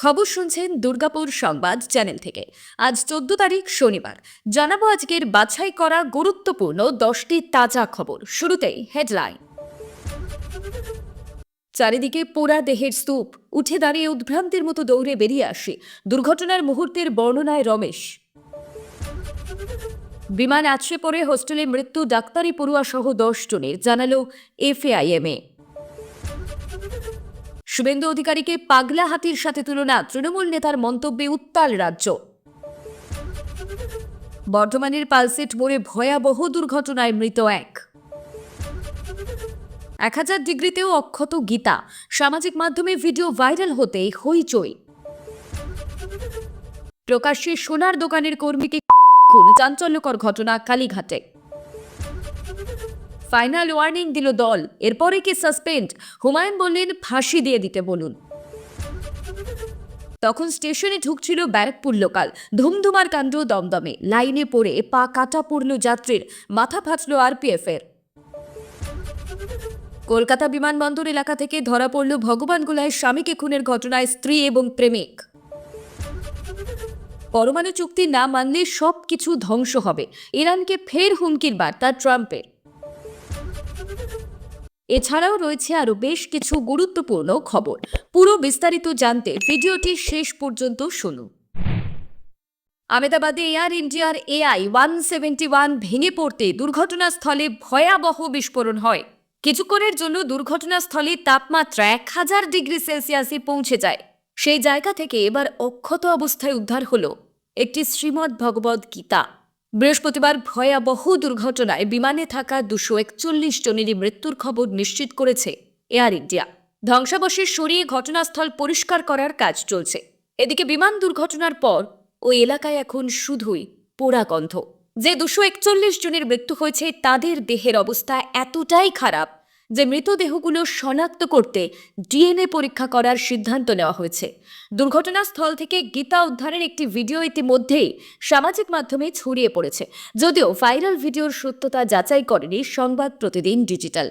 খবর শুনছেন দুর্গাপুর সংবাদ চ্যানেল থেকে। আজ চোদ্দ তারিখ শনিবার। জানাব আজকের বাছাই করা গুরুত্বপূর্ণ দশটি তাজা খবর। শুরুতেই হেডলাইন। চারিদিকে পোড়া দেহের স্তূপ। উঠে দাঁড়িয়ে উদ্ভ্রান্তির মতো দৌড়ে বেরিয়ে আসে। দুর্ঘটনার মুহূর্তের বর্ণনায় রমেশ। বিমান আছড়ে পড়ে হোস্টেলে মৃত্যু, ডাক্তারি পড়ুয়া সহ দশ জনের, জানালো এফএআইএমএ। শুভেন্দু অধিকারীকে পাগলা হাতির সাথে তুলনা তৃণমূল নেতার মন্তব্যে উত্তাল রাজ্য। বর্ধমানের পালসেট মোড়ে ভয়াবহ দুর্ঘটনায় মৃত এক। এক হাজার ডিগ্রিতেও অক্ষত গীতা। সামাজিক মাধ্যমে ভিডিও ভাইরাল হতেই হইচই। প্রকাশ্যে সোনার দোকানের কর্মীকে খুন। চাঞ্চল্যকর ঘটনা কালীঘাটে। ফাইনাল ওয়ার্নিং দিল দল। এরপরে কি সাসপেন্ড হুমায়ুন বললেন, ফাঁসি দিয়ে দিতে বলুন। তখন স্টেশনে ঢুকছিল ব্যারাকপুর লোকাল। ধুমধুমার কাণ্ড দমদমে। লাইনে পড়ে পা কাটা পড়ল যাত্রীর। মাথা ফাটল আরপিএফ এর কলকাতা বিমানবন্দর এলাকা থেকে ধরা পড়ল ভগবান ভগবানগোলায় স্বামীকে খুনের ঘটনায় স্ত্রী এবং প্রেমিক। পরমাণু চুক্তি না মানলে সব কিছু ধ্বংস হবে। ইরানকে ফের হুমকির বার্তা ট্রাম্পের। এছাড়াও রয়েছে আরও বেশ কিছু গুরুত্বপূর্ণ খবর। পুরো বিস্তারিত জানতে ভিডিওটি শেষ পর্যন্ত শুনুন। আমেদাবাদে এয়ার ইন্ডিয়ার এআই ওয়ান সেভেন্টি ওয়ান ভেঙে পড়তে দুর্ঘটনাস্থলে ভয়াবহ বিস্ফোরণ হয়। কিছুক্ষণের জন্য দুর্ঘটনাস্থলে তাপমাত্রা এক হাজার ডিগ্রি সেলসিয়াসে পৌঁছে যায়। সেই জায়গা থেকে এবার অক্ষত অবস্থায় উদ্ধার হলো একটি শ্রীমদ্ ভগবদ গীতা। বৃহস্পতিবার ভয়াবহ দুর্ঘটনায় বিমানে থাকা দুশো একচল্লিশ জনেরই মৃত্যুর খবর নিশ্চিত করেছে এয়ার ইন্ডিয়া। ধ্বংসাবশেষ সরিয়ে ঘটনাস্থল পরিষ্কার করার কাজ চলছে। এদিকে বিমান দুর্ঘটনার পর ওই এলাকায় এখন শুধুই পোড়া গন্ধ। যে দুশো একচল্লিশ জনের মৃত্যু হয়েছে, তাদের দেহের অবস্থা এতটাই খারাপ যে মৃতদেহগুলো শনাক্ত করতে ডিএনএ পরীক্ষা করার সিদ্ধান্ত নেওয়া হয়েছে। দুর্ঘটনাস্থল থেকে গীতা উদ্ধারের একটি ভিডিও ইতিমধ্যেই সামাজিক মাধ্যমে ছড়িয়ে পড়েছে। যদিও ভাইরাল ভিডিওর সত্যতা যাচাই করেনি সংবাদ প্রতিদিন ডিজিটাল।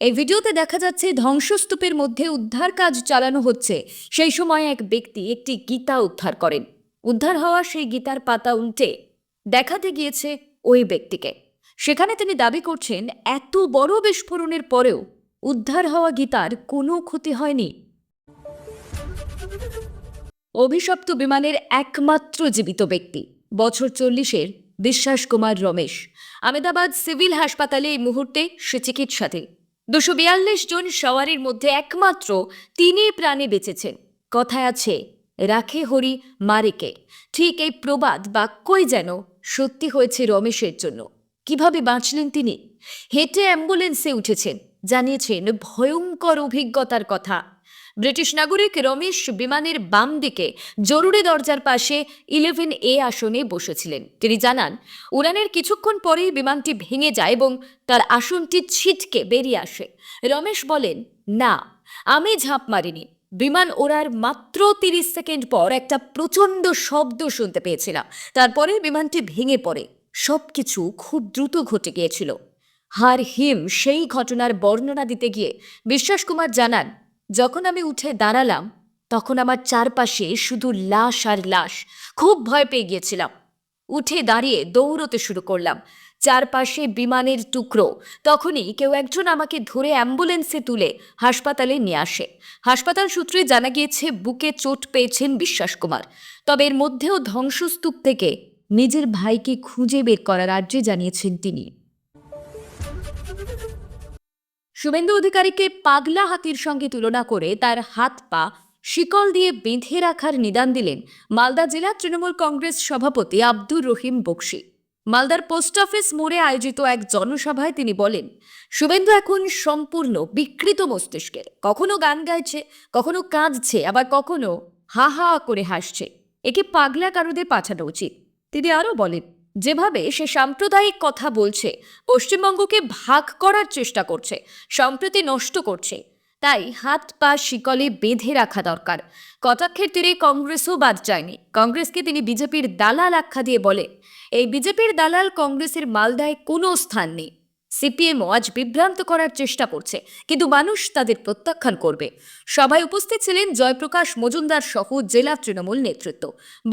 এই ভিডিওতে দেখা যাচ্ছে ধ্বংসস্তূপের মধ্যে উদ্ধার কাজ চালানো হচ্ছে। সেই সময় এক ব্যক্তি একটি গীতা উদ্ধার করেন। উদ্ধার হওয়া সেই গীতার পাতা উল্টে দেখাতে গিয়েছে ওই ব্যক্তিকে। সেখানে তিনি দাবি করছেন, এত বড় বিস্ফোরণের পরেও উদ্ধার হওয়া গীতার কোনো ক্ষতি হয়নি। অভিশপ্ত বিমানের একমাত্র জীবিত ব্যক্তি, বছর চল্লিশের বিশ্বাস কুমার রমেশ। আমেদাবাদ সিভিল হাসপাতালে এই মুহূর্তে সে চিকিৎসাধীন। দুশো বিয়াল্লিশ জন সওয়ারির মধ্যে একমাত্র তিনি প্রাণে বেঁচেছেন। কথায় আছে, রাখে হরি মারেকে। ঠিক এই প্রবাদ বাক্যই যেন সত্যি হয়েছে রমেশের জন্য। কীভাবে বাঁচলেন তিনি? হেঁটে অ্যাম্বুলেন্সে উঠেছেন, জানিয়েছেন ভয়ঙ্কর অভিজ্ঞতার কথা। ব্রিটিশ নাগরিক রমেশ বিমানের বাম দিকে জরুরি দরজার পাশে ইলেভেন এ আসনে বসেছিলেন। তিনি জানান, উড়ানের কিছুক্ষণ পরেই বিমানটি ভেঙে যায় এবং তার আসনটি ছিটকে বেরিয়ে আসে। রমেশ বলেন, না, আমি ঝাঁপ মারিনি। বিমান ওড়ার মাত্র তিরিশ সেকেন্ড পর একটা প্রচণ্ড শব্দ শুনতে পেয়েছিলাম। তারপরে বিমানটি ভেঙে পড়ে। সবকিছু খুব দ্রুত ঘটে গিয়েছিল। হার হিম সেই ঘটনার বর্ণনা দিতে গিয়ে বিশ্বাস কুমার জানান, যখন আমি উঠে দাঁড়ালাম, তখন আমার চারপাশে শুধু লাশ আর লাশ। খুব ভয় পেয়ে গিয়েছিলাম। উঠে দাঁড়িয়ে দৌড়তে শুরু করলাম। চারপাশে বিমানের টুকরো। তখনই কেউ একজন আমাকে ধরে অ্যাম্বুলেন্সে তুলে হাসপাতালে নিয়ে আসে। হাসপাতাল সূত্রে জানা গিয়েছে, বুকে চোট পেয়েছেন বিশ্বাস কুমার। তবে এর মধ্যেও ধ্বংসস্তূপ থেকে নিজের ভাইকে খুঁজে বের করার আর্জি জানিয়েছেন তিনি। শুভেন্দু অধিকারীকে পাগলা হাতির সঙ্গে তুলনা করে তার হাত পা শিকল দিয়ে বেঁধে রাখার নিদান দিলেন মালদা জেলা তৃণমূল কংগ্রেস সভাপতি আব্দুর রহিম বক্সি। মালদার পোস্ট অফিস মোড়ে আয়োজিত এক জনসভায় তিনি বলেন, শুভেন্দু এখন সম্পূর্ণ বিকৃত মস্তিষ্কের। কখনো গান গাইছে, কখনো কাঁদছে, আবার কখনো হা হা করে হাসছে। একে পাগলা কারুদের পাঠানো উচিত। তিনি আরও বলেন, যেভাবে সে সাম্প্রদায়িক কথা বলছে, পশ্চিমবঙ্গকে ভাগ করার চেষ্টা করছে, সম্প্রতি নষ্ট করছে, তাই হাত পা শিকলে বেঁধে রাখা দরকার। কটাক্ষের তীরে কংগ্রেসও বাদ যায়নি। কংগ্রেসকে তিনি বিজেপির দালাল আখ্যা দিয়ে বলে এই বিজেপির দালাল কংগ্রেসের মালদায় কোনো স্থান নেই। সিপিএমও আজ বিভ্রান্ত করার চেষ্টা করছে, কিন্তু মানুষ তাদের প্রত্যাখ্যান করবে। সভায় উপস্থিত ছিলেন জয়প্রকাশ মজুমদার সহ জেলা তৃণমূল নেতৃত্ব।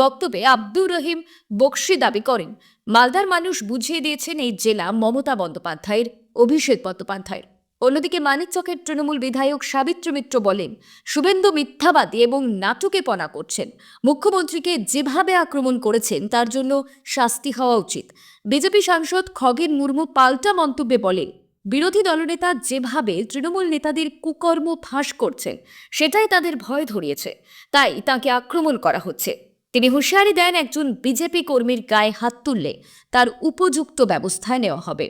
বক্তব্যে আব্দুর রহিম বক্সি দাবি করেন, মালদার মানুষ বুঝিয়ে দিয়েছেন এই জেলা মমতা বন্দ্যোপাধ্যায়ের, অভিষেক বন্দ্যোপাধ্যায়ের। অন্যদিকে মানিকচকের তৃণমূল বিধায়ক সাবিত্রী মিত্র বলেন, শুভেন্দু মিথ্যাবাদী এবং নাটকে পনা করছেন। মুখ্যমন্ত্রীকে যেভাবে আক্রমণ করেছেন, তার জন্য শাস্তি হওয়া উচিত। বিজেপি সাংসদ খগেন মুর্মু পাল্টা মন্তব্যে বলেন, বিরোধী দলনেতা যেভাবে তৃণমূল নেতাদের কুকর্ম ফাঁস করছেন, সেটাই তাদের ভয় ধরিয়েছে। তাই তাকে আক্রমণ করা হচ্ছে। তিনি হুঁশিয়ারি দেন একজন বিজেপি কর্মীর গায়ে হাত তুললে তার উপযুক্ত ব্যবস্থা নেওয়া হবে।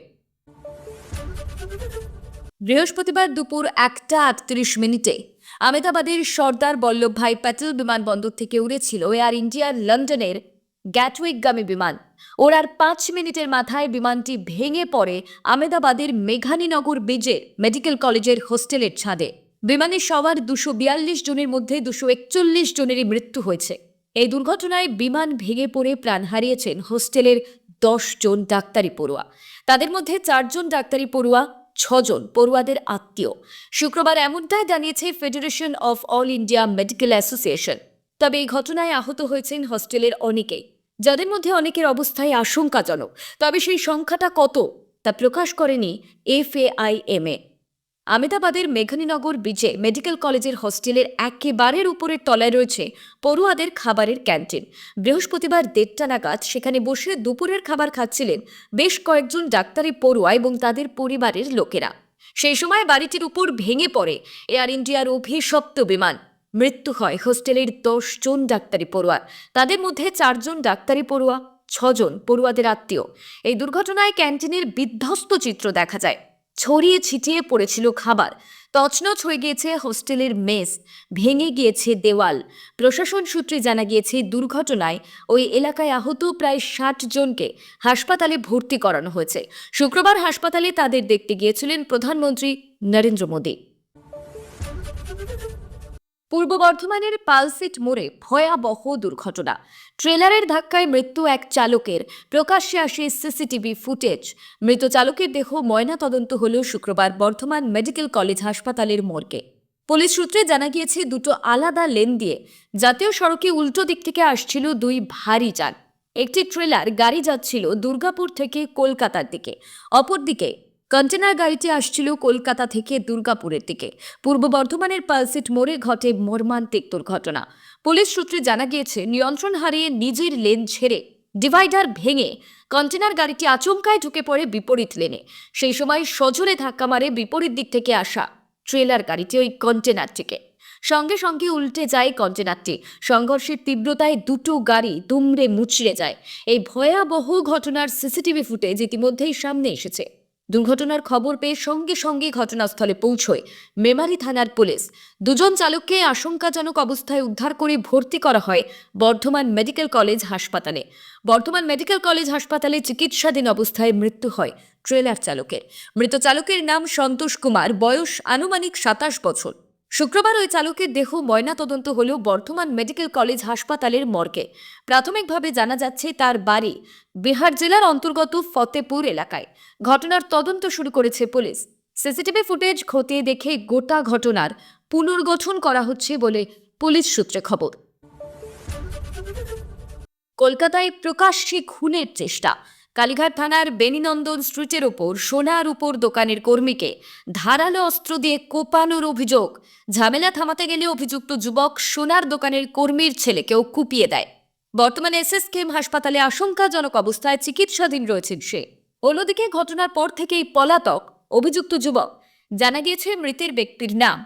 বৃহস্পতিবার দুপুর একটা আটত্রিশ মিনিটে আমেদাবাদের সর্দার বল্লভভাই প্যাটেল বিমানবন্দর থেকে উড়েছিল এয়ার ইন্ডিয়ার লন্ডনের গ্যাটউইকগামী বিমান। ওর আর পাঁচ মিনিটের মাথায় বিমানটি ভেঙে পড়ে আমেদাবাদের মেঘানীনগর ব্রিজের মেডিকেল কলেজের হোস্টেলের ছাদে। বিমানে সবার দুশো বিয়াল্লিশ জনের মধ্যে দুশো একচল্লিশ জনেরই মৃত্যু হয়েছে। এই দুর্ঘটনায় বিমান ভেঙে পড়ে প্রাণ হারিয়েছেন হোস্টেলের দশ জন ডাক্তারি পড়ুয়া। তাদের মধ্যে চারজন ডাক্তারি পড়ুয়া ছজন পড়ুয়াদের আত্মীয়। শুক্রবার এমনটাই জানিয়েছে federation of all India medical association তবে এই ঘটনায় আহত হয়েছেন হস্টেলের অনেকেই যাদের মধ্যে অনেকের অবস্থায় আশঙ্কাজনক। তবে সেই সংখ্যাটা কত তা প্রকাশ করেনি এফএআইএমএ আমেদাবাদের মেঘানীনগর ব্রিজে মেডিকেল কলেজের হস্টেলের একেবারের উপরের তলায় রয়েছে পড়ুয়াদের খাবারের ক্যান্টিন। বৃহস্পতিবার দেড়টা নাগাদ সেখানে বসে দুপুরের খাবার খাচ্ছিলেন বেশ কয়েকজন ডাক্তারি পড়ুয়া এবং তাদের পরিবারের লোকেরা। সেই সময় বাড়িটির উপর ভেঙে পড়ে এয়ার ইন্ডিয়ার অভিশপ্ত বিমান। মৃত্যু হয় হোস্টেলের দশ জন ডাক্তারি পড়ুয়ার। তাদের মধ্যে চারজন ডাক্তারি পড়ুয়া, ছজন পড়ুয়াদের আত্মীয়। এই দুর্ঘটনায় ক্যান্টিনের বিধ্বস্ত চিত্র দেখা যায়। ছড়িয়ে ছিটিয়ে পড়েছিল খাবার। তছনছ হয়ে গিয়েছে হোস্টেলের মেস, ভেঙে গিয়েছে দেওয়াল। প্রশাসন সূত্রে জানা গিয়েছে, দুর্ঘটনায় ওই এলাকায় আহত প্রায় ষাট জনকে হাসপাতালে ভর্তি করানো হয়েছে। শুক্রবার হাসপাতালে তাদের দেখতে গিয়েছিলেন প্রধানমন্ত্রী নরেন্দ্র মোদী। পূর্ব বর্ধমানের পালসিট মোড়ে ভয়াবহ দুর্ঘটনা। ট্রেলারের ধাক্কায় মৃত্যু এক চালকের। প্রকাশ্যে আসে সিসিটিভি ফুটেজ। মৃত চালকের দেহ ময়না তদন্ত হল শুক্রবার বর্ধমান মেডিকেল কলেজ হাসপাতালের মর্গে। পুলিশ সূত্রে জানা গিয়েছে, দুটো আলাদা লেন দিয়ে জাতীয় সড়কে উল্টো দিক থেকে আসছিল দুই ভারী যান। একটি ট্রেলার গাড়ি যাচ্ছিল দুর্গাপুর থেকে কলকাতার দিকে। অপরদিকে কন্টেনার গাড়িটি আসছিল কলকাতা থেকে দুর্গাপুরের দিকে। পূর্ব বর্ধমানের পালসিট মোড়ে ঘটে মর্মান্তিক দুর্ঘটনা। পুলিশ সূত্রে জানা গিয়েছে, নিয়ন্ত্রণ হারিয়ে নিজের লেন ছেড়ে ডিভাইডার ভেঙে কন্টেনার গাড়িটি আচমকায় ঢুকে পড়ে বিপরীত লেনে। সেই সময় সজোরে ধাক্কা মারে বিপরীত দিক থেকে আসা ট্রেলার গাড়িটি ওই কন্টেনারটিকে। সঙ্গে সঙ্গে উল্টে যায় কন্টেনারটি। সংঘর্ষের তীব্রতায় দুটো গাড়ি দুমড়ে মুচড়ে যায়। এই ভয়াবহ ঘটনার সিসিটিভি ফুটেজ ইতিমধ্যেই সামনে এসেছে। দুর্ঘটনার খবর পেয়ে সঙ্গে সঙ্গে ঘটনাস্থলে পৌঁছয় মেমারি থানার পুলিশ। দুজন চালককে আশঙ্কাজনক অবস্থায় উদ্ধার করে ভর্তি করা হয় বর্ধমান মেডিকেল কলেজ হাসপাতালে। বর্ধমান মেডিকেল কলেজ হাসপাতালে চিকিৎসাধীন অবস্থায় মৃত্যু হয় ট্রেলার চালকের। মৃত চালকের নাম সন্তোষ কুমার, বয়স আনুমানিক সাতাশ বছর। শুক্রবার ওই চালকের দেহ ময়নাতদন্ত হলেও বর্ধমান মেডিকেল কলেজ হাসপাতালের মর্গে। প্রাথমিকভাবে জানা যাচ্ছে তার বাড়ি বিহার জেলার অন্তর্গত ফতেপুর এলাকায়। ঘটনার তদন্ত শুরু করেছে পুলিশ। সিসিটিভি ফুটেজ খতিয়ে দেখে গোটা ঘটনার পুনর্গঠন করা হচ্ছে বলে পুলিশ সূত্রে খবর। কলকাতায় প্রকাশ্যে খুনের চেষ্টা। কালীঘাট থানার বেনিনন্দন স্ট্রিটের ওপর সোনার উপর দোকানের কর্মীকে ধারালো অস্ত্র দিয়ে কোপানোর অভিযোগ। ঝামেলা থামাতে গেলে অভিযুক্ত যুবক সোনার দোকানের কর্মীর ছেলেকেও কুপিয়ে দেয়। বর্তমানে এসএসকেএম হাসপাতালে আশঙ্কাজনক অবস্থায় চিকিৎসাধীন রয়েছেন সে। অন্যদিকে ঘটনার পর থেকেই পলাতক অভিযুক্ত যুবক। জানা গিয়েছে মৃতের ব্যক্তির নাম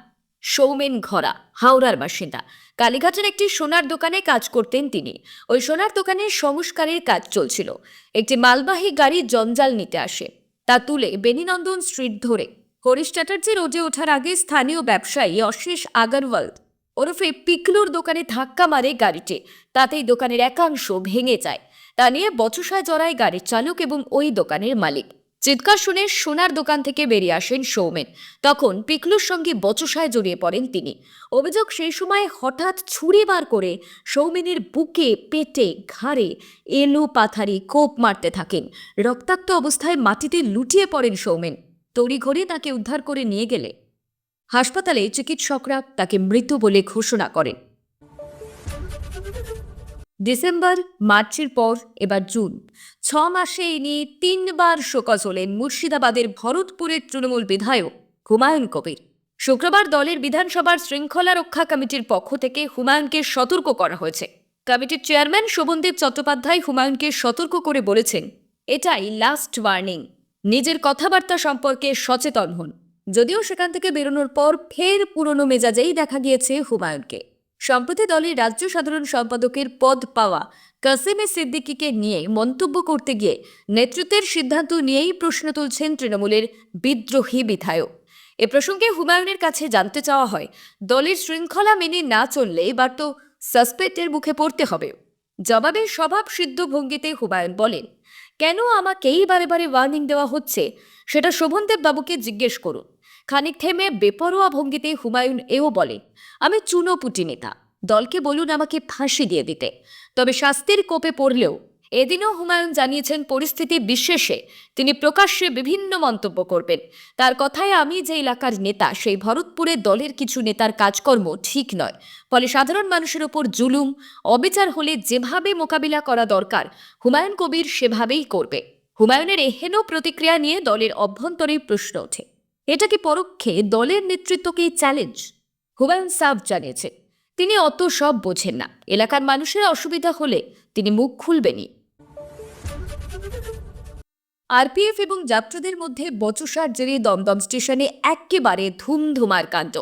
সৌমেন ঘরা হাওড়ার বাসিন্দা। কালীঘাটের একটি সোনার দোকানে কাজ করতেন তিনি। ওই সোনার দোকানে সংস্কারের কাজ চলছিল। একটি মালবাহী গাড়ি জঞ্জাল নিতে আসে। তা তুলে বেনিনন্দন স্ট্রিট ধরে। হরিশ চ্যাটার্জি রোডে ওঠার আগে স্থানীয় ব্যবসায়ী অশেষ আগারওয়াল ওরফে পিকলুর দোকানে ধাক্কা মারে গাড়িটি। তাতেই দোকানের একাংশ ভেঙে যায়। তা নিয়ে বচসায় জড়ায় গাড়ির চালক এবং ওই দোকানের মালিক। চিৎকার শুনে সোনার দোকান থেকে বেরিয়ে আসেন সৌমেন। তখন পিকলুর সঙ্গে বচসায় জড়িয়ে পড়েন তিনি। অভিযোগ সেই সময় হঠাৎ ছুরি বার করে সৌমেনের বুকে, পেটে, ঘাড়ে এলো পাথারি কোপ মারতে থাকেন। রক্তাক্ত অবস্থায় মাটিতে লুটিয়ে পড়েন সৌমেন। তড়িঘড়ি তাকে উদ্ধার করে নিয়ে গেলে। হাসপাতালে চিকিৎসকরা তাকে মৃত বলে ঘোষণা করেন। ডিসেম্বর, মার্চের পর এবার জুন। ছ মাসে এই নিয়ে তিনবার শোকজ হলেন মুর্শিদাবাদের ভরতপুরের তৃণমূল বিধায়ক হুমায়ুন কবির। শুক্রবার দলের বিধানসভার শৃঙ্খলা রক্ষা কমিটির পক্ষ থেকে হুমায়ুনকে সতর্ক করা হয়েছে। কমিটির চেয়ারম্যান শোভনদেব চট্টোপাধ্যায় হুমায়ুনকে সতর্ক করে বলেছেন, এটাই লাস্ট ওয়ার্নিং নিজের কথাবার্তা সম্পর্কে সচেতন হন। যদিও সেখান থেকে বেরোনোর পর ফের পুরনো মেজাজেই দেখা গিয়েছে হুমায়ুনকে। সম্প্রতি দলের রাজ্য সাধারণ সম্পাদকের পদ পাওয়া কাসিমে সিদ্দিকিকে নিয়ে মন্তব্য করতে গিয়ে নেতৃত্বের সিদ্ধান্ত নিয়েই প্রশ্ন তুলছেন তৃণমূলের বিদ্রোহী বিধায়ক। এ প্রসঙ্গে হুমায়ুনের কাছে জানতে চাওয়া হয়, দলের শৃঙ্খলা মেনে না চললে এবার তো সাসপেক্টের মুখে পড়তে হবে। জবাবে স্বভাব সিদ্ধ ভঙ্গিতে হুমায়ুন বলেন, কেন আমাকেই বারে বারে ওয়ার্নিং দেওয়া হচ্ছে? সেটা শোভনদেব বাবুকে জিজ্ঞেস করুন। খানিক থেমে বেপরোয়া ভঙ্গিতে হুমায়ুন এও বলেন আমি চুনোপুটি নেতা, দলকে বলুন আমাকে ফাঁসি দিয়ে দিতে। তবে শাস্তির কোপে পড়লেও এদিনও হুমায়ুন জানিয়েছেন পরিস্থিতি বিশেষে তিনি প্রকাশ্যে বিভিন্ন মন্তব্য করবেন। তার কথায় আমি যে এলাকার নেতা, সেই ভরতপুরে দলের কিছু নেতার কাজকর্ম ঠিক নয়। ফলে সাধারণ মানুষের ওপর জুলুম, অবিচার হলে যেভাবে মোকাবিলা করা দরকার, হুমায়ুন কবির সেভাবেই করবে। হুমায়ুনের এহেন প্রতিক্রিয়া নিয়ে দলের অভ্যন্তরে প্রশ্ন ওঠে। এটা কি পরোক্ষে দলের নেতৃত্বকেই চ্যালেঞ্জ হুমায়ুন সাফ জানিয়েছে, তিনি অত সব বোঝেন না। এলাকার মানুষের অসুবিধা হলে তিনি মুখ খুলবেনই। আরপিএফ এবং যাত্রীদের মধ্যে বচসার জেরে দমদম স্টেশনে একেবারে ধুমধুমার কাণ্ড।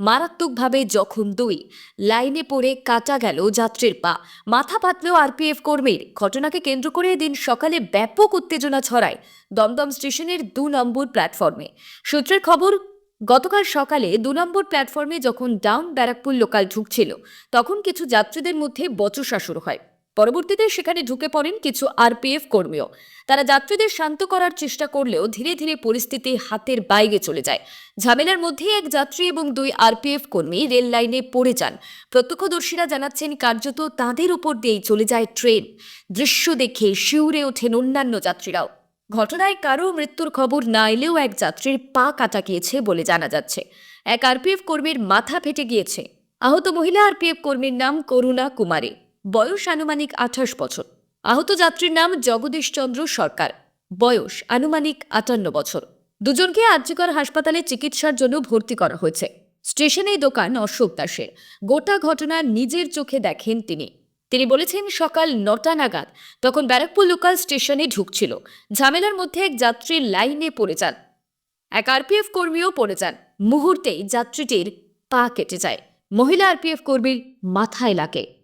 মারাত্মকভাবে জখম দুই। লাইনে পড়ে কাটা গেল যাত্রীর পা। মাথা পাতলেও আরপিএফ কর্মীর ঘটনাকে কেন্দ্র করে দিন সকালে ব্যাপক উত্তেজনা ছড়ায় দমদম স্টেশনের দু নম্বর প্ল্যাটফর্মে। সূত্রের খবর, গতকাল সকালে দু নম্বর প্ল্যাটফর্মে যখন ডাউন ব্যারাকপুর লোকাল ঢুকছিল, তখন কিছু যাত্রীদের মধ্যে বচসা শুরু হয়। পরবর্তীতে সেখানে ঢুকে পড়েন কিছু আরপিএফ কর্মীও। তারা যাত্রীদের শান্ত করার চেষ্টা করলেও ধীরে ধীরে পরিস্থিতি হাতের বাইরে চলে যায়। ঝামেলার মধ্যেই এক যাত্রী এবং দুই আরপিএফ কর্মী রেল লাইনে পড়ে যান। প্রত্যক্ষদর্শীরা জানাচ্ছেন, কার্যত তাদের উপর দিয়েই চলে যায় ট্রেন। দৃশ্য দেখে শিউরে ওঠেন অন্যান্য যাত্রীরাও। ঘটনায় কারও মৃত্যুর খবর না এলেও এক যাত্রীর পা কাটা গিয়েছে বলে জানা যাচ্ছে। এক আরপিএফ কর্মীর মাথা ফেটে গিয়েছে। আহত মহিলা আরপিএফ কর্মীর নাম করুণা কুমারী। বয়স আনুমানিক আঠাশ বছর। আহত যাত্রীর নাম জগদীশ চন্দ্র সরকার। বয়স আনুমানিক আটান্ন বছর। দুজনকে আর্যকর হাসপাতালে চিকিৎসার জন্য ভর্তি করা হয়েছে। স্টেশনেই দোকান অশোক দাসের। গোটা ঘটনা নিজের চোখে দেখেন তিনি। তিনি বলেছেন, সকাল নটা নাগাদ তখন ব্যারাকপুর লোকাল স্টেশনে ঢুকছিল। ঝামেলার মধ্যে এক যাত্রী লাইনে পড়ে যান। এক আরপিএফ কর্মীও পড়ে যান। মুহূর্তেই যাত্রীটির পা কেটে যায়। মহিলা আরপিএফ কর্মীর মাথায় লাগে।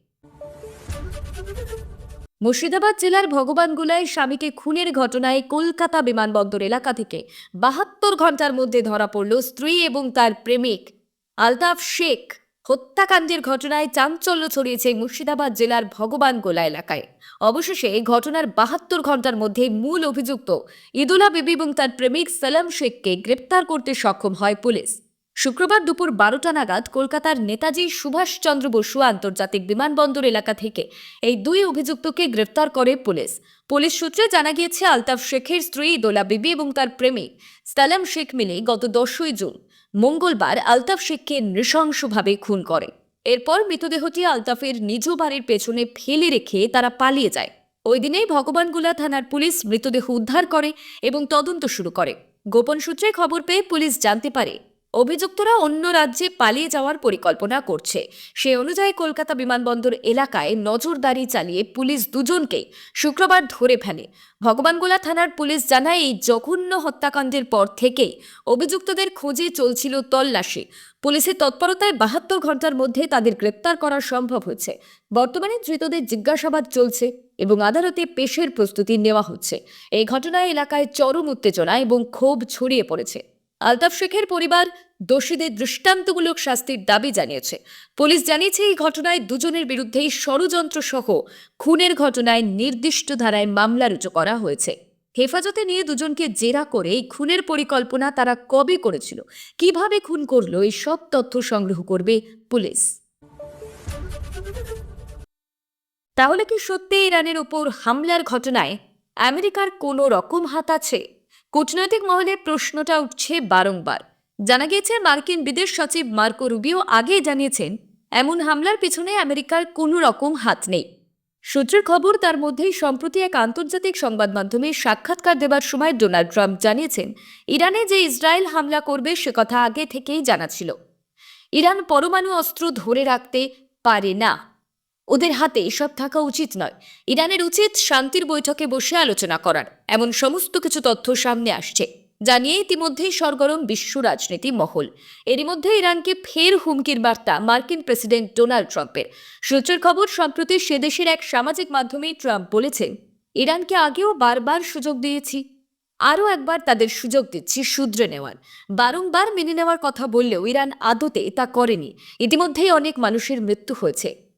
মুর্শিদাবাদ জেলার ভগবানগুলায় স্বামীকে খুনের ঘটনায় কলকাতা বিমানবন্দর এলাকা থেকে বাহাত্তর ঘণ্টার মধ্যে ধরা পড়ল স্ত্রী এবং তার প্রেমিক। আলতাফ শেখ হত্যাকাণ্ডের ঘটনায় চাঞ্চল্য ছড়িয়েছে মুর্শিদাবাদ জেলার ভগবানগোলা এলাকায়। অবশেষে ঘটনার বাহাত্তর ঘণ্টার মধ্যে মূল অভিযুক্ত ইদুলা বিবি এবং তার প্রেমিক সালাম শেখকে গ্রেপ্তার করতে সক্ষম হয় পুলিশ। শুক্রবার দুপুর বারোটা নাগাদ কলকাতার নেতাজি সুভাষচন্দ্র বসু আন্তর্জাতিক বিমানবন্দর এলাকা থেকে এই দুই অভিযুক্তকে গ্রেফতার করে পুলিশ। পুলিশ সূত্রে জানা গিয়েছে, আলতাফ শেখের স্ত্রী দোলা বিবি এবং তার প্রেমিক সালাম শেখ মিলে গত দশই জুন মঙ্গলবার আলতাফ শেখকে নৃশংসভাবে খুন করে। এরপর মৃতদেহটি আলতাফের নিজ বাড়ির পেছনে ফেলে রেখে তারা পালিয়ে যায়। ওই দিনেই ভগবানগুলা থানার পুলিশ মৃতদেহ উদ্ধার করে এবং তদন্ত শুরু করে। গোপন সূত্রে খবর পেয়ে পুলিশ জানতে পারে অভিযুক্তরা অন্য রাজ্যে পালিয়ে যাওয়ার পরিকল্পনা করছে। সে অনুযায়ী কলকাতা বিমানবন্দর এলাকায় নজরদারি চালিয়ে পুলিশ দুজনকেই শুক্রবার ধরে ফেলে। ভগবানগোলা থানার পুলিশ জানায়, এই জঘন্য হত্যাকাণ্ডের পর থেকেই অভিযুক্তদের খোঁজে চলছিল তল্লাশি। পুলিশের তৎপরতায় বাহাত্তর ঘণ্টার মধ্যে তাদের গ্রেপ্তার করা সম্ভব হয়েছে। বর্তমানে ধৃতদের জিজ্ঞাসাবাদ চলছে এবং আদালতে পেশের প্রস্তুতি নেওয়া হচ্ছে। এই ঘটনায় এলাকায় চরম উত্তেজনা এবং ক্ষোভ ছড়িয়ে পড়েছে। আলতাফ শেখের পরিবার দোষীদের দৃষ্টান্তমূলক শাস্তির দাবি জানিয়েছে। পুলিশ জানিয়েছে, এই ঘটনায় দুজনের বিরুদ্ধেই ষড়যন্ত্র সহ খুনের ঘটনায় নির্দিষ্ট ধারায় মামলা রুজু করা হয়েছে। হেফাজতে নিয়ে দুজনকে জেরা করে এই খুনের পরিকল্পনা তারা কবে করেছিল? কীভাবে খুন করল? এই সব তথ্য সংগ্রহ করবে পুলিশ। তাহলে কি সত্যি ইরানের উপর হামলার ঘটনায় আমেরিকার কোনো রকম হাত আছে? কূটনৈতিক মহলে প্রশ্নটা উঠছে বারংবার। জানা গিয়েছে, মার্কিন বিদেশ সচিব মার্কো রুবিও আগেই জানিয়েছেন, এমন হামলার পিছনে আমেরিকার কোনো রকম হাত নেই। সূত্রের খবর, তার মধ্যেই সম্প্রতি এক আন্তর্জাতিক সংবাদ মাধ্যমে সাক্ষাৎকার দেবার সময় ডোনাল্ড ট্রাম্প জানিয়েছেন, ইরানে যে ইসরায়েল হামলা করবে সে কথা আগে থেকেই জানা ছিল। ইরান পরমাণু অস্ত্র ধরে রাখতে পারে না। ওদের হাতে এসব থাকা উচিত নয়। ইরানের উচিত শান্তির বৈঠকে বসে আলোচনা করার। এমন সমস্ত কিছু তথ্য সামনে আসছে জানিয়ে ইতিমধ্যেই সরগরম বিশ্ব রাজনীতি মহল। এরই মধ্যে ইরানকে ফের হুমকির বার্তা মার্কিন প্রেসিডেন্ট ডোনাল্ড ট্রাম্পের। সূত্রের খবর, সম্প্রতি সে দেশের এক সামাজিক মাধ্যমে ট্রাম্প বলেছেন, ইরানকে আগেও বারবার সুযোগ দিয়েছি। আরও একবার তাদের সুযোগ দিচ্ছি শুধরে নেওয়ার। বারংবার মেনে নেওয়ার কথা বললেও ইরান আদতে তা করেনি। ইতিমধ্যেই অনেক মানুষের মৃত্যু হয়েছে।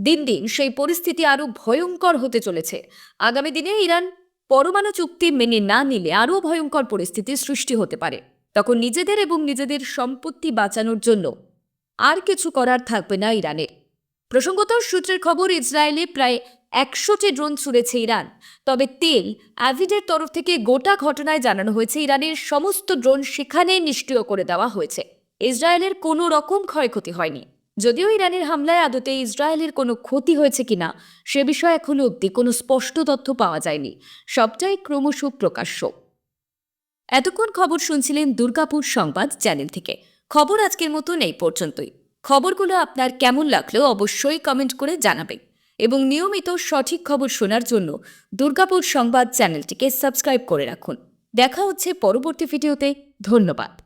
দিন দিন সেই পরিস্থিতি আরও ভয়ঙ্কর হতে চলেছে। আগামী দিনে ইরান পরমাণু চুক্তি মেনে না নিলে আরও ভয়ঙ্কর পরিস্থিতির সৃষ্টি হতে পারে। তখন নিজেদের এবং নিজেদের সম্পত্তি বাঁচানোর জন্য আর কিছু করার থাকবে না ইরানের। প্রসঙ্গত সূত্রের খবর, ইসরায়েলে প্রায় একশোটি ড্রোন ছুড়েছে ইরান। তবে তেল অ্যাভিডের তরফ থেকে গোটা ঘটনায় জানানো হয়েছে, ইরানের সমস্ত ড্রোন সেখানেই নিষ্ক্রিয় করে দেওয়া হয়েছে। ইসরায়েলের কোনো রকম ক্ষয়ক্ষতি হয়নি। যদিও ইরানের হামলায় আদতে ইসরায়েলের কোনো ক্ষতি হয়েছে কিনা, সে বিষয়ে এখনও অবধি কোনো স্পষ্ট তথ্য পাওয়া যায়নি। সবটাই ক্রমশ প্রকাশ্য। এতক্ষণ খবর শুনছিলেন দুর্গাপুর সংবাদ চ্যানেল থেকে। খবর আজকের মতন এই পর্যন্তই। খবরগুলো আপনার কেমন লাগল অবশ্যই কমেন্ট করে জানাবেন। এবং নিয়মিত সঠিক খবর শোনার জন্য দুর্গাপুর সংবাদ চ্যানেলটিকে সাবস্ক্রাইব করে রাখুন। দেখা হচ্ছে পরবর্তী ভিডিওতে। ধন্যবাদ।